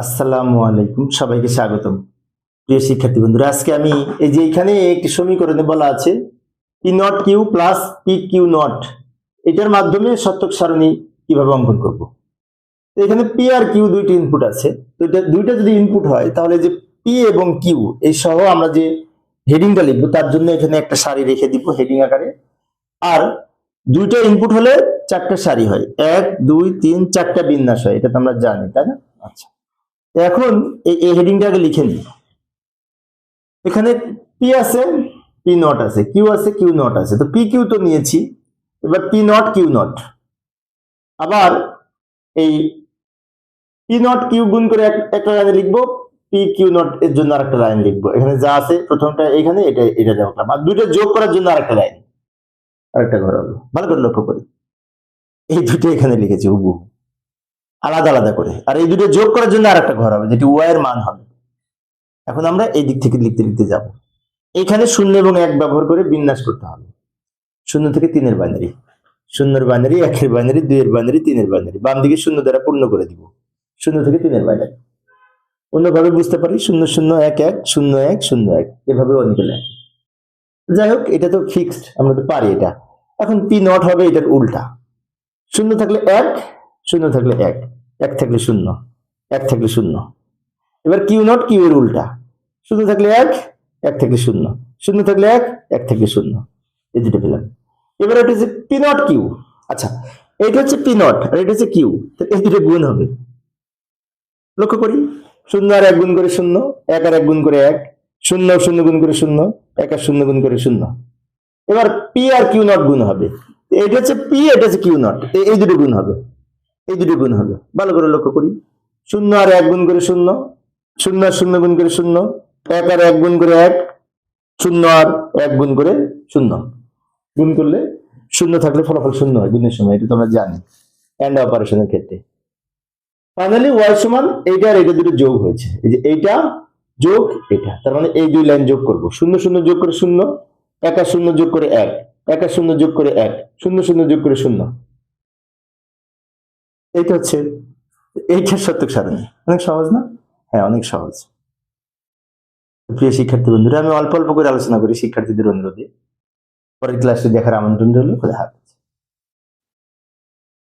আসসালামু আলাইকুম, সবাইকে স্বাগতম। প্রিয় শিক্ষার্থী বন্ধুরা, আজকে আমি এই যে এখানে একটি সমীকরণে বলা আছে P not Q plus P Q not এটার মাধ্যমে সত্যক সারণী কীভাবে অঙ্কন করব? তো এখানে পি আর কিউ দুইটি ইনপুট আছে, তো এটা দুইটা যদি ইনপুট হয়, তাহলে যে পি এবং কিউ এই সহ আমরা যে হেডিংটা লিখব, তার জন্য এখানে একটা সারি রেখে দিব হেডিং আকারে। আর দুইটা ইনপুট হলে চারটা সারি হয়, এক, দুই, তিন, চারটা বিন্যাস হয়, এটা তো আমরা জানি, তাই না? আচ্ছা। এখন এই হেডিংটাকে লিখে নিই। এখানে পি আছে পি নট আছে। কিউ আছে কিউ নট আছে। তো পি কিউ তো নিয়েছি। এবার পি নট কিউ নট আবার এই পি নট কিউ গুণ করে একটা লাইনে লিখব। পি কিউ নট এর জন্য আরেকটা লাইন লিখব। এখানে যা আছে প্রথমটা এখানে, এটা এটা দেখলাম আর দুইটা যোগ করার জন্য আরেকটা লাইন। আরেকটা ঘর হলো। ভালো করে লক্ষ্য করি। এই দুটো এখানে লিখেছি, হুবহু। আলাদা আলাদা করে। আর এই দুটো যোগ করার জন্য আরেকটা ঘর হবে, যেটি ওয়াই এর মান হবে। এখন আমরা এই দিক থেকে লিখতে লিখতে যাব। এখানে শূন্য এবং এক ব্যবহার করে বিন্যাস করতে হবে। শূন্য থেকে তিনের বাইনারি শূন্যের বাইনারি একের বাইনারি দুইয়ের বাইনারি তিনের বাইনারি বাম দিকে শূন্য দ্বারা পূর্ণ করে দিব। শূন্য থেকে তিনের বাইনারি অন্যভাবে বুঝতে পারি, শূন্য শূন্য, এক এক, শূন্য এক শূন্য, এক। এভাবে অনেকে লেখে। যাই হোক, এটা তো ফিক্সড আমরা তো পারি এটা। এখন পি নট হবে, এটার উল্টা। শূন্য থাকলে এক শূন্য থাকলে এক এক থাকলে শূন্য, এক থাকলে শূন্য। এবার কিউ নট, কিউ এর উল্টা। শূন্য থাকলে এক এক থাকলে শূন্য। শূন্য থাকলে এক এক থাকলে শূন্য। এই দুটো পেলাম। এবার এটা হচ্ছে পি নট কিউ। আচ্ছা এটা হচ্ছে পি নট আর এটা হচ্ছে কিউ। এই দুটো গুণ হবে। লক্ষ্য করি। শূন্য আর এক গুণ করে শূন্য, এক আর এক গুণ করে এক, শূন্য শূন্য গুণ করে শূন্য, এক আর শূন্য গুণ করে শূন্য। এবার পি আর কিউ নট গুণ হবে। এটা হচ্ছে পি, এটা হচ্ছে কিউ নট। এই দুটো গুণ হবে। এই দুটো গুণ হবে। ভালো করে লক্ষ্য করি। শূন্য আর এক গুণ করে শূন্য শূন্য আর শূন্য গুণ করে শূন্য, এক আর এক গুণ করে এক, শূন্য আর এক গুণ করে শূন্য। গুণ করলে শূন্য থাকলে ফলাফল শূন্য হয় গুণের সময়, এটা তো আমরা জানি। অ্যান্ড অপারেশনের ক্ষেত্রে। ফাইনালি ওয়াই সমান এইটা আর এটা দুটো যোগ হয়েছে। এই যে এইটা যোগ এটা, তার মানে এই দুই লাইন যোগ করব। শূন্য শূন্য যোগ করে শূন্য, এক আর শূন্য যোগ করে এক এক আর শূন্য যোগ করে এক, শূন্য শূন্য যোগ করে শূন্য। এইটা হচ্ছে, এইটা সত্য সারণী অনেক সহজ না? হ্যাঁ অনেক সহজ। প্রিয় শিক্ষার্থী বন্ধুরা, আমি অল্প অল্প করে আলোচনা করি শিক্ষার্থীদের অনুরোধে। পরের ক্লাসটি দেখার আমন্ত্রণ রইল, খোদা হাফেজ।